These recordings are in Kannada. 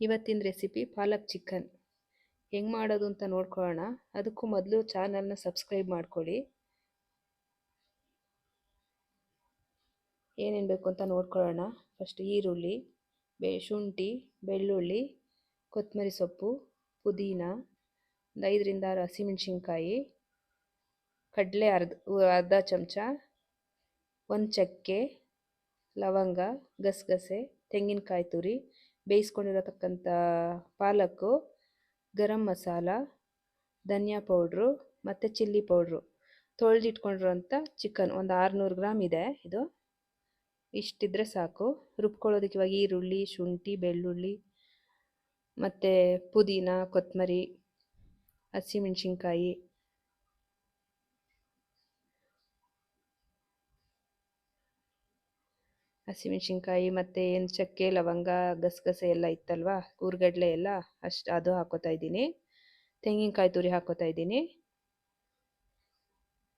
ಇವತ್ತಿನ ರೆಸಿಪಿ ಪಾಲಕ್ ಚಿಕನ್ ಹೆಂಗೆ ಮಾಡೋದು ಅಂತ ನೋಡ್ಕೊಳ್ಳೋಣ. ಅದಕ್ಕೂ ಮೊದಲು ಚಾನಲ್ನ ಸಬ್ಸ್ಕ್ರೈಬ್ ಮಾಡ್ಕೊಳ್ಳಿ. ಏನೇನು ಬೇಕು ಅಂತ ನೋಡ್ಕೊಳ್ಳೋಣ. ಫಸ್ಟ್ ಈರುಳ್ಳಿ, ಬೆ, ಶುಂಠಿ, ಬೆಳ್ಳುಳ್ಳಿ ಕೊತ್ತಂಬರಿ ಸೊಪ್ಪು, ಪುದೀನ, ಒಂದು ಐದರಿಂದ ಆರು ಹಸಿಮೆಣ್ಸಿನ್ಕಾಯಿ, ಕಡಲೆ ಅರ್ಧ ಅರ್ಧ ಚಮಚ, ಒಂದು ಚಕ್ಕೆ ಲವಂಗ, ಗಸಗಸೆ, ತೆಂಗಿನಕಾಯಿ ತುರಿ ಬೇಯಿಸ್ಕೊಂಡಿರತಕ್ಕಂಥ ಪಾಲಕ್ಕು, ಗರಂ ಮಸಾಲ, ಧನಿಯಾ ಪೌಡ್ರು ಮತ್ತು ಚಿಲ್ಲಿ ಪೌಡ್ರು. ತೊಳೆದಿಟ್ಕೊಂಡಿರೋಂಥ ಚಿಕನ್ ಒಂದು ಆರುನೂರು ಗ್ರಾಮ್ ಇದೆ ಇದು. ಇಷ್ಟಿದ್ರೆ ಸಾಕು. ರುಬ್ಕೊಳ್ಳೋದಕ್ಕೆ ಇವಾಗ ಈರುಳ್ಳಿ, ಶುಂಠಿ, ಬೆಳ್ಳುಳ್ಳಿ ಮತ್ತು ಪುದೀನ ಕೊತ್ತಂಬರಿ ಹಸಿಮೆಣ್ಸಿನ್ಕಾಯಿ ಹಸಿಮೆಣ್ಸಿನ್ಕಾಯಿ ಮತ್ತು ಏನು ಚಕ್ಕೆ, ಲವಂಗ, ಗಸಗಸೆ ಎಲ್ಲ ಇತ್ತಲ್ವ? ಕೂರ್ಗಡ್ಲೆ ಎಲ್ಲ ಅಷ್ಟು ಅದು ಹಾಕೋತಾ ಇದ್ದೀನಿ. ತೆಂಗಿನಕಾಯಿ ತುರಿ ಹಾಕೋತಾ ಇದ್ದೀನಿ.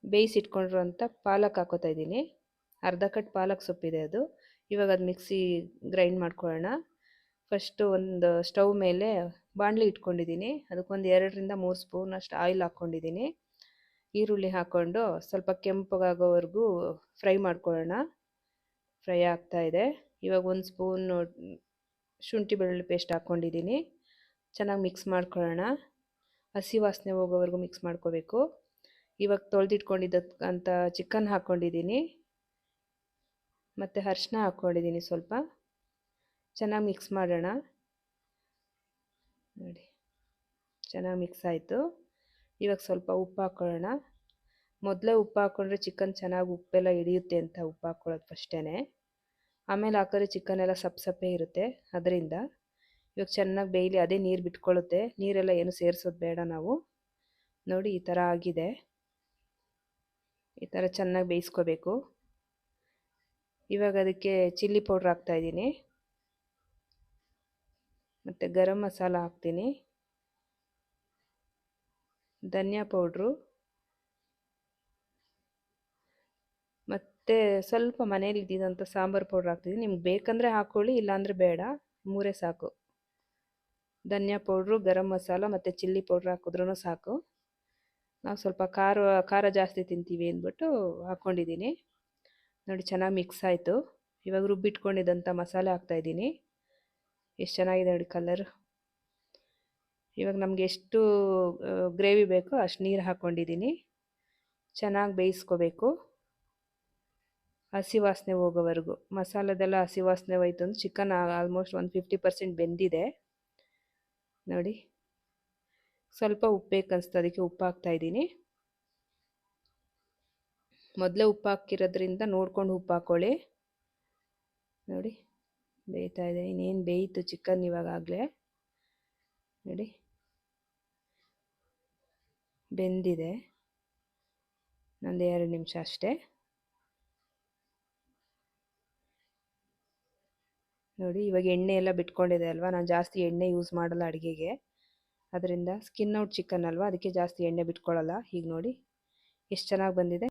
ಬೇಯಿಸಿಟ್ಕೊಂಡಿರೋಂಥ ಪಾಲಕ್ ಹಾಕೋತಾ ಇದ್ದೀನಿ. ಅರ್ಧ ಕಟ್ ಪಾಲಕ್ ಸೊಪ್ಪಿದೆ ಅದು. ಇವಾಗ ಅದು ಮಿಕ್ಸಿ ಗ್ರೈಂಡ್ ಮಾಡ್ಕೊಳ್ಳೋಣ. ಫಸ್ಟು ಒಂದು ಸ್ಟವ್ ಮೇಲೆ ಬಾಣಲಿ ಇಟ್ಕೊಂಡಿದ್ದೀನಿ. ಅದಕ್ಕೊಂದು ಎರಡರಿಂದ ಮೂರು ಸ್ಪೂನ್ ಅಷ್ಟು ಆಯಿಲ್ ಹಾಕ್ಕೊಂಡಿದ್ದೀನಿ. ಈರುಳ್ಳಿ ಹಾಕ್ಕೊಂಡು ಸ್ವಲ್ಪ ಕೆಂಪಗಾಗೋವರೆಗೂ ಫ್ರೈ ಮಾಡ್ಕೊಳ್ಳೋಣ. ಫ್ರೈ ಆಗ್ತಾ ಇದೆ. ಇವಾಗ ಒಂದು ಸ್ಪೂನ್ ಶುಂಠಿ ಬೆಳ್ಳುಳ್ಳಿ ಪೇಸ್ಟ್ ಹಾಕ್ಕೊಂಡಿದ್ದೀನಿ ಚೆನ್ನಾಗಿ ಮಿಕ್ಸ್ ಮಾಡ್ಕೊಳ್ಳೋಣ. ಹಸಿ ವಾಸನೆ ಹೋಗೋವರೆಗೂ ಮಿಕ್ಸ್ ಮಾಡ್ಕೋಬೇಕು. ಇವಾಗ ತೊಳೆದಿಟ್ಕೊಂಡಿದ್ದಂಥ ಚಿಕನ್ ಹಾಕ್ಕೊಂಡಿದ್ದೀನಿ ಮತ್ತು ಅರ್ಶಿನ ಹಾಕ್ಕೊಂಡಿದ್ದೀನಿ ಸ್ವಲ್ಪ. ಚೆನ್ನಾಗಿ ಮಿಕ್ಸ್ ಮಾಡೋಣ. ನೋಡಿ, ಚೆನ್ನಾಗಿ ಮಿಕ್ಸ್ ಆಯಿತು. ಇವಾಗ ಸ್ವಲ್ಪ ಉಪ್ಪು ಹಾಕ್ಕೊಳ್ಳೋಣ ಮೊದಲೇ ಉಪ್ಪು ಹಾಕ್ಕೊಂಡ್ರೆ ಚಿಕನ್ ಚೆನ್ನಾಗಿ ಉಪ್ಪೆಲ್ಲ ಹಿಡಿಯುತ್ತೆ ಅಂತ ಉಪ್ಪು ಹಾಕ್ಕೊಳ್ಳೋದು ಫಸ್ಟೇ ಆಮೇಲೆ ಹಾಕಿದ್ರೆ ಚಿಕನ್ ಎಲ್ಲ ಸಪ್ ಸಪ್ಪೆ ಇರುತ್ತೆ ಅದರಿಂದ. ಇವಾಗ ಚೆನ್ನಾಗಿ ಬೇಯಲಿ ಅದೇ ನೀರು ಬಿಟ್ಕೊಳ್ಳುತ್ತೆ ನೀರೆಲ್ಲ ಏನು ಸೇರಿಸೋದು ಬೇಡ ನಾವು. ನೋಡಿ ಈ ಥರ ಆಗಿದೆ. ಈ ಥರ ಚೆನ್ನಾಗಿ ಬೇಯಿಸ್ಕೋಬೇಕು. ಇವಾಗ ಅದಕ್ಕೆ ಚಿಲ್ಲಿ ಪೌಡ್ರ್ ಹಾಕ್ತಾಯಿದ್ದೀನಿ ಮತ್ತು ಗರಂ ಮಸಾಲ ಹಾಕ್ತೀನಿ. ಧನಿಯಾ ಪೌಡ್ರು. ಮತ್ತು ಸ್ವಲ್ಪ ಮನೇಲಿ ಇದ್ದಿದ್ದಂಥ ಸಾಂಬಾರು ಪೌಡ್ರ್ ಹಾಕ್ತಿದ್ದೀನಿ ನಿಮ್ಗೆ ಬೇಕಂದರೆ ಹಾಕ್ಕೊಳ್ಳಿ ಇಲ್ಲಾಂದರೆ ಬೇಡ. ಮೂರೇ ಸಾಕು. ಧನಿಯಾ ಪೌಡ್ರು, ಗರಂ ಮಸಾಲ ಮತ್ತು ಚಿಲ್ಲಿ ಪೌಡ್ರ್ ಹಾಕಿದ್ರೂ ಸಾಕು. ನಾವು ಸ್ವಲ್ಪ ಖಾರ ಖಾರ ಜಾಸ್ತಿ ತಿಂತೀವಿ ಅಂದ್ಬಿಟ್ಟು ಹಾಕ್ಕೊಂಡಿದ್ದೀನಿ ನೋಡಿ ಚೆನ್ನಾಗಿ ಮಿಕ್ಸ್ ಆಯಿತು. ಇವಾಗ ರುಬ್ಬಿಟ್ಕೊಂಡಿದ್ದಂಥ ಮಸಾಲೆ ಹಾಕ್ತಾಯಿದ್ದೀನಿ ಎಷ್ಟು ಚೆನ್ನಾಗಿದೆ ನೋಡಿ ಕಲರ್. ಇವಾಗ ನಮಗೆ ಎಷ್ಟು ಗ್ರೇವಿ ಬೇಕೋ ಅಷ್ಟು ನೀರು ಹಾಕ್ಕೊಂಡಿದ್ದೀನಿ ಚೆನ್ನಾಗಿ ಬೇಯಿಸ್ಕೋಬೇಕು. ಹಸಿ ವಾಸನೆ ಹೋಗೋವರೆಗೂ. ಮಸಾಲದೆಲ್ಲ ಹಸಿ ವಾಸನೆ ಹೋಯ್ತು ಅಂದ್ರೆ ಚಿಕನ್ ಆಲ್ಮೋಸ್ಟ್ ಒಂದು ಫಿಫ್ಟಿ ಪರ್ಸೆಂಟ್ ಬೆಂದಿದೆ. ನೋಡಿ. ಸ್ವಲ್ಪ ಉಪ್ಪು ಬೇಕು ಅನಿಸ್ತು, ಅದಕ್ಕೆ ಉಪ್ಪು ಹಾಕ್ತಾಯಿದ್ದೀನಿ ಮೊದಲೇ ಉಪ್ಪು ಹಾಕಿರೋದ್ರಿಂದ ನೋಡ್ಕೊಂಡು ಉಪ್ಪು ಹಾಕ್ಕೊಳ್ಳಿ ನೋಡಿ, ಬೇಯ್ತಾ ಇದೆ. ಇನ್ನೇನು ಬೇಯಿತು ಚಿಕನ್ ಇವಾಗಲೇ ನೋಡಿ. ಬೆಂದಿದೆ. ಒಂದು ಎರಡು ನಿಮಿಷ ಅಷ್ಟೇ. ನೋಡಿ, ಇವಾಗ ಎಣ್ಣೆ ಎಲ್ಲ ಬಿಟ್ಕೊಂಡಿದೆ ಅಲ್ವಾ? ನಾನು ಜಾಸ್ತಿ ಎಣ್ಣೆ ಯೂಸ್ ಮಾಡಲ್ಲ ಅಡುಗೆಗೆ. ಅದರಿಂದ ಸ್ಕಿನ್ ಔಟ್ ಚಿಕನ್ ಅಲ್ವಾ? ಅದಕ್ಕೆ ಜಾಸ್ತಿ ಎಣ್ಣೆ ಬಿಟ್ಕೊಳ್ಳಲ್ಲ ಹೀಗೆ ನೋಡಿ, ಎಷ್ಟು ಚೆನ್ನಾಗಿ ಬಂದಿದೆ.